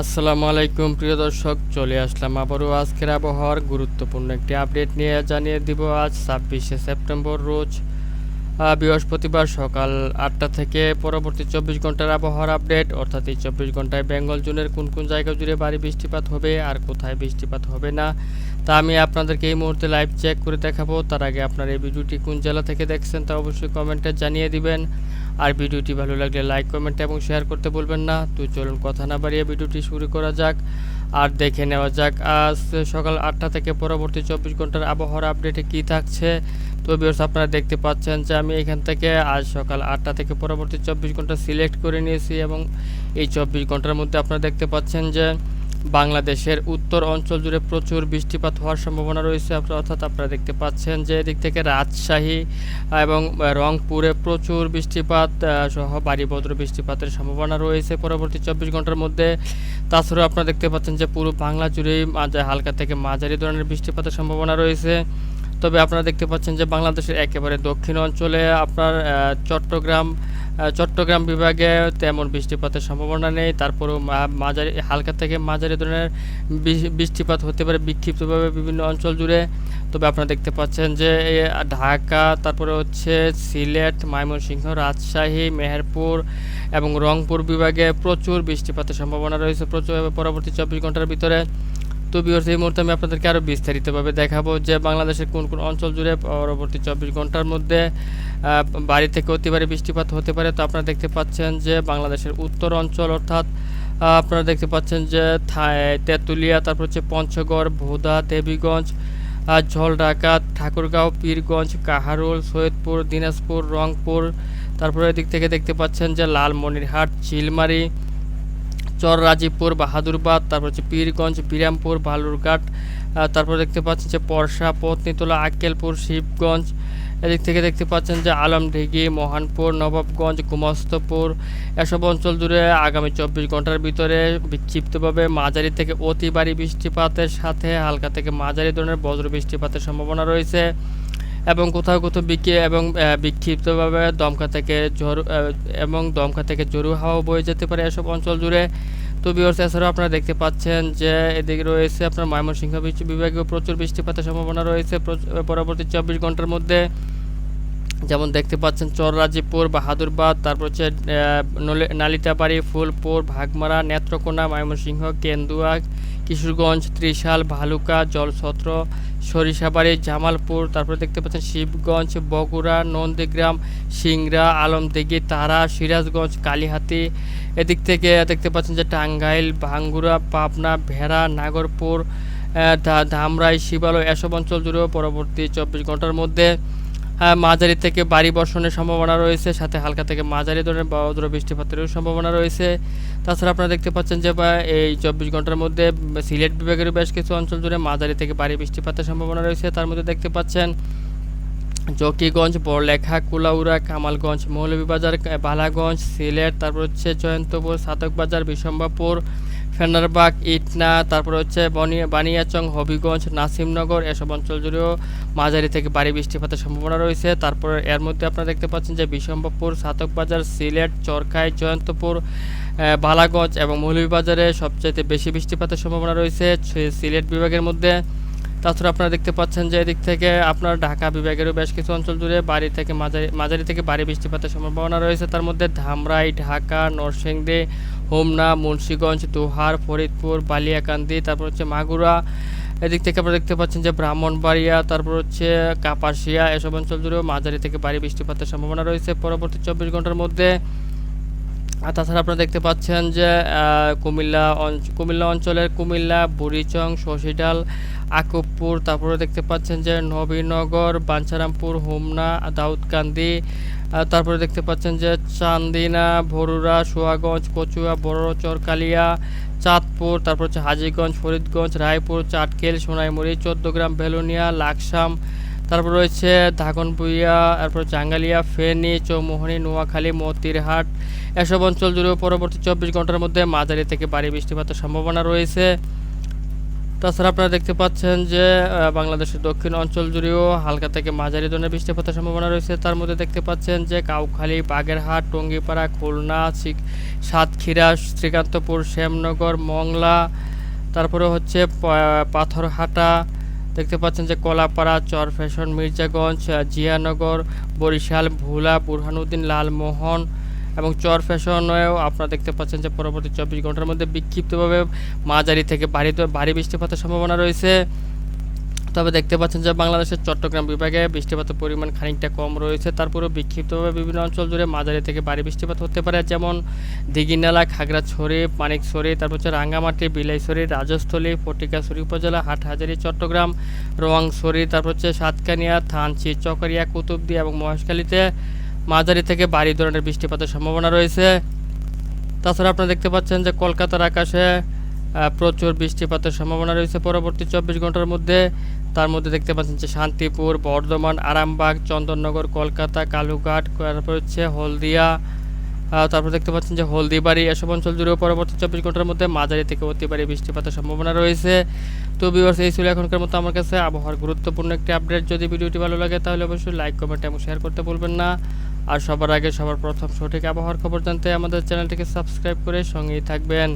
আসসালামু আলাইকুম, প্রিয় দর্শক, চলে আসলাম আবারও আজকের আবহাওয়ার গুরুত্বপূর্ণ একটি আপডেট নিয়ে। জানিয়ে দিব, আজ ছাব্বিশে সেপ্টেম্বর রোজ বৃহস্পতিবার সকাল আটটা থেকে পরবর্তী চব্বিশ ঘণ্টার আবহাওয়ার আপডেট। অর্থাৎ এই চব্বিশ ঘন্টায় বেঙ্গল জোনের কোন কোন জায়গা জুড়ে ভারী বৃষ্টিপাত হবে আর কোথায় বৃষ্টিপাত হবে না, তা আমি আপনাদেরকে এই মুহূর্তে লাইভ চেক করে দেখাবো। তার আগে আপনার এই ভিডিওটি কোন জেলা থেকে দেখছেন তা অবশ্যই কমেন্টে জানিয়ে দিবেন। আর ভিডিওটি ভালো লাগলে লাইক, কমেন্ট এবং শেয়ার করতে বলবেন না। তো চলুন কথা না বাড়িয়ে ভিডিওটি শুরু করা যাক আর দেখে নেওয়া যাক আজ সকাল আটটা থেকে পরবর্তী চব্বিশ ঘণ্টার আবহাওয়ার আপডেটে কী থাকছে। তো বিয়স আপনারা দেখতে পাচ্ছেন যে আমি এখান থেকে আজ সকাল আটটা থেকে পরবর্তী চব্বিশ ঘণ্টা সিলেক্ট করে নিয়েছি এবং এই চব্বিশ ঘণ্টার মধ্যে আপনারা দেখতে পাচ্ছেন যে বাংলাদেশের উত্তর অঞ্চল জুড়ে প্রচুর বৃষ্টিপাত হওয়ার সম্ভাবনা রয়েছে, অর্থাৎ আপনারা দেখতে পাচ্ছেন যে এদিক থেকে রাজশাহী এবং রংপুরে প্রচুর বৃষ্টিপাত সহ বজ্র বৃষ্টিপাতের সম্ভাবনা রয়েছে পরবর্তী চব্বিশ ঘণ্টার মধ্যে। তাছাড়াও আপনারা দেখতে পাচ্ছেন যে পুরো বাংলা জুড়েই হালকা থেকে মাঝারি ধরনের বৃষ্টিপাতের সম্ভাবনা রয়েছে। তবে আপনারা দেখতে পাচ্ছেন যে বাংলাদেশের একেবারে দক্ষিণ অঞ্চলে আপনার চট্টগ্রাম চট্টগ্রাম বিভাগে তেমন বৃষ্টিপাতের সম্ভাবনা নেই। তারপরেও মাঝারি, হালকা থেকে মাঝারি ধরনের বৃষ্টিপাত হতে পারে বিক্ষিপ্তভাবে বিভিন্ন অঞ্চল জুড়ে। তবে আপনারা দেখতে পাচ্ছেন যে ঢাকা, তারপরে হচ্ছে সিলেট, ময়মনসিংহ, রাজশাহী, মেহেরপুর এবং রংপুর বিভাগে প্রচুর বৃষ্টিপাতের সম্ভাবনা রয়েছে। প্রচুর পরবর্তী চব্বিশ ঘণ্টার ভিতরে তো বিয়র্স এই মুহূর্তে আমি আপনাদেরকে আরও বিস্তারিতভাবে দেখাবো যে বাংলাদেশের কোন কোন অঞ্চল জুড়ে পরবর্তী চব্বিশ ঘণ্টার মধ্যে বাড়ি থেকে অতি ভারী বৃষ্টিপাত হতে পারে। তো আপনারা দেখতে পাচ্ছেন যে বাংলাদেশের উত্তর অঞ্চল অর্থাৎ আপনারা দেখতে পাচ্ছেন যে তেঁতুলিয়া তারপর হচ্ছে পঞ্চগড় ভোদা দেবীগঞ্জ আহ, ঝলঢাকা ঠাকুরগাঁও পীরগঞ্জ কাহারোল সৈয়দপুর দিনাজপুর রংপুর। তারপরে এদিক থেকে দেখতে পাচ্ছেন যে লালমনিরহাট চিলমারি চর রাজীবপুর বাহাদুরবাদ তারপর হচ্ছে পীরগঞ্জ বিরামপুর বালুরঘাট আহ, তারপর দেখতে পাচ্ছেন যে পরশা পত্নীতলা আক্কেলপুর শিবগঞ্জ। এদিক থেকে দেখতে পাচ্ছেন যে আলমডিঘি মহানপুর নবাবগঞ্জ গুমস্তপুর। এসব অঞ্চল জুড়ে আগামী চব্বিশ ঘণ্টার ভিতরে বিক্ষিপ্তভাবে মাঝারি থেকে অতি ভারী বৃষ্টিপাতের সাথে হালকা থেকে মাঝারি ধরনের বজ্র বৃষ্টিপাতের সম্ভাবনা রয়েছে। এবং কোথাও কোথাও বিকে এবং বিক্ষিপ্তভাবে দমকা থেকে ঝড় এবং দমকা থেকে জরু হাওয়া বয়ে যেতে পারে এসব অঞ্চল জুড়ে। তো বিওর্স এছাড়াও আপনারা দেখতে পাচ্ছেন যে এদিকে রয়েছে আপনার ময়মনসিংহ বিভাগেও প্রচুর বৃষ্টিপাতের সম্ভাবনা রয়েছে। পরবর্তী চব্বিশ ঘণ্টার মধ্যে যেমন দেখতে পাচ্ছেন চররাজীপুর বাহাদুরবাদ তারপর হচ্ছে নালিতাবাড়ি, ফুলপুর, ভাগমারা, নেত্রকোনা, ময়মনসিংহ, কেন্দুয়া, কিশোরগঞ্জ, ত্রিশাল, ভালুকা, জলছত্র, সরিষাবাড়ি, জামালপুর, তারপরে দেখতে পাচ্ছেন শিবগঞ্জ, বগুড়া, নন্দীগ্রাম, সিংড়া, আলমদিঘি, তারা, সিরাজগঞ্জ, কালীহাতি। এদিক থেকে দেখতে পাচ্ছেন যে টাঙ্গাইল ভাঙ্গুড়া পাবনা, ভেড়া, নাগরপুর ধামরাই, শিবালয়, এসব অঞ্চল জুড়েও পরবর্তী চব্বিশ ঘণ্টার মধ্যে মাঝারি থেকে বাড়ি বর্ষণের সম্ভাবনা রয়েছে, সাথে হালকা থেকে মাঝারি ধরনের বজ্র বৃষ্টিপাতেরও সম্ভাবনা রয়েছে। তাছাড়া আপনারা দেখতে পাচ্ছেন যে এই চব্বিশ ঘণ্টার মধ্যে সিলেট বিভাগের বেশ কিছু অঞ্চল জুড়ে মাঝারি থেকে বাড়ি বৃষ্টিপাতের সম্ভাবনা রয়েছে। তার মধ্যে দেখতে পাচ্ছেন জকিগঞ্জ, বড়লেখা, কুলাউড়া, কামালগঞ্জ, মৌলভীবাজার, বালাগঞ্জ, সিলেট, তারপর হচ্ছে জয়ন্তপুর, সাতকবাজার বিশম্বাপুর ফেন্নারবাগ ইটনা, তারপর হচ্ছে বনি- বানিয়াচং, হবিগঞ্জ, নাসিমনগর এসব অঞ্চল জুড়েও মাঝারি থেকে ভারী বৃষ্টিপাতের সম্ভাবনা রয়েছে। তারপর এর মধ্যে আপনারা দেখতে পাচ্ছেন যে বিশম্বাপুর সাতকবাজার, সিলেট, চরখাই, জয়ন্তপুর বালাগঞ্জ এবং মৌলভীবাজারে সবচেয়ে বেশি বৃষ্টিপাতের সম্ভাবনা রয়েছে সিলেট বিভাগের মধ্যে। তাছাড়া আপনারা দেখতে পাচ্ছেন যে এদিক থেকে আপনার ঢাকা বিভাগেরও বেশ কিছু অঞ্চল জুড়ে বাড়ি থেকে মাঝারি মাঝারি থেকে বাড়ি বৃষ্টিপাতের সম্ভাবনা রয়েছে। তার মধ্যে ধামরাই, ঢাকা, নরসিংদী হোমনা, মুন্সীগঞ্জ, দোহার, ফরিদপুর, বালিয়াকান্দি, তারপর হচ্ছে মাগুরা, এদিক থেকে আপনারা দেখতে পাচ্ছেন যে ব্রাহ্মণবাড়িয়া, তারপর হচ্ছে কাপাসিয়া, এসব অঞ্চল জুড়েও মাঝারি থেকে বাড়ি বৃষ্টিপাতের সম্ভাবনা রয়েছে। পরবর্তী চব্বিশ ঘণ্টার মধ্যে আর তাছাড়া আপনারা দেখতে পাচ্ছেন যে কুমিল্লা কুমিল্লা অঞ্চলের কুমিল্লা, বুড়িচং, শশীডাল আকুবপুর তারপরে দেখতে পাচ্ছেন যে নবীনগর, বাঞ্ছারামপুর, হোমনা, দাউদকান্দি তারপরে দেখতে পাচ্ছেন যে চান্দিনা, ভরুরা সোয়াগঞ্জ কচুয়া বড় চরকালিয়া, চাঁদপুর, তারপর হচ্ছে হাজিগঞ্জ, ফরিদগঞ্জ, রায়পুর, চাটকেল, সোনাইমুড়ি, চোদ্দগ্রাম, বেলুনিয়া, লাকসাম তারপর রয়েছে ধাগনবুইয়া তারপর জাঙ্গালিয়া, ফেনী, চৌমোহনী, নোয়াখালী, মতিরহাট, এসব অঞ্চল জুড়েও পরবর্তী চব্বিশ ঘণ্টার মধ্যে মাঝারি থেকে ভারী বৃষ্টিপাতের সম্ভাবনা রয়েছে। তাছাড়া আপনারা দেখতে পাচ্ছেন যে বাংলাদেশের দক্ষিণ অঞ্চল জুড়েও হালকা থেকে মাঝারি ধরনের বৃষ্টিপাতের সম্ভাবনা রয়েছে। তার মধ্যে দেখতে পাচ্ছেন যে, কাউখালী, বাগেরহাট, টঙ্গিপাড়া, খুলনা সাতক্ষীরা, শ্রীকান্তপুর, শ্যামনগর, মংলা, তারপরে হচ্ছে পাথরহাটা দেখতে পাচ্ছেন যে কলাপাড়া চর ফ্যাশন মির্জাগঞ্জ, জিয়ানগর, বরিশাল, ভোলা, বুরহানুদ্দিন, লালমোহন এবং চর ফ্যাশনেও আপনারা দেখতে পাচ্ছেন যে পরবর্তী চব্বিশ ঘণ্টার মধ্যে বিক্ষিপ্তভাবে মাঝারি থেকে ভারী ভারী বৃষ্টিপাতের সম্ভাবনা রয়েছে। তবে দেখতে পাচ্ছেন যে বাংলাদেশের চট্টগ্রাম বিভাগে বৃষ্টিপাতের পরিমাণ খানিকটা কম রয়েছে। তারপরেও বিক্ষিপ্তভাবে বিভিন্ন অঞ্চল জুড়ে মাঝারি থেকে ভারী বৃষ্টিপাত হতে পারে, যেমন দিঘিনালা, খাগড়াছড়ি, মানিকছড়ি, তারপর হচ্ছে রাঙ্গামাটি, বিলাইছড়ি, রাজস্থলী, ফটিকাছড়ি উপজেলা, হাটহাজারী, চট্টগ্রাম, রোয়াংছড়ি, তারপর হচ্ছে সাতকানিয়া, থানচি, চকরিয়া কুতুবদি এবং মহেশখালীতে মাঝারি থেকে ভারী ধরনের বৃষ্টিপাতের সম্ভাবনা রয়েছে। তাছাড়া আপনারা দেখতে পাচ্ছেন যে কলকাতার আকাশে প্রচুর বৃষ্টিপাতের সম্ভাবনা রয়েছে পরবর্তী চব্বিশ ঘণ্টার মধ্যে। তার মধ্যে দেখতে পাচ্ছেন যে শান্তিপুর, বর্ধমান, আরামবাগ, চন্দননগর, কলকাতা, কালুঘাট, তারপর হচ্ছে হলদিয়া তারপর দেখতে পাচ্ছেন যে হলদিবাড়ি, এসব অঞ্চল জুড়েও পরবর্তী চব্বিশ ঘণ্টার মধ্যে মাঝারি থেকে অতি বৃষ্টিপাতের সম্ভাবনা রয়েছে। তো ভিউয়ার্স এই ছিল এখনকার মতো আমার কাছে। আবহাওয়ার গুরুত্বপূর্ণ একটি আপডেট যদি ভিডিওটি ভালো লাগে, তাহলে অবশ্যই লাইক কমেন্ট এবং শেয়ার করতে বলবেন না। আর সবার আগে সবার প্রথম সঠিক আবহাওয়ার খবর জানতে আমাদের চ্যানেলটিকে সাবস্ক্রাইব করে সঙ্গেই থাকবেন।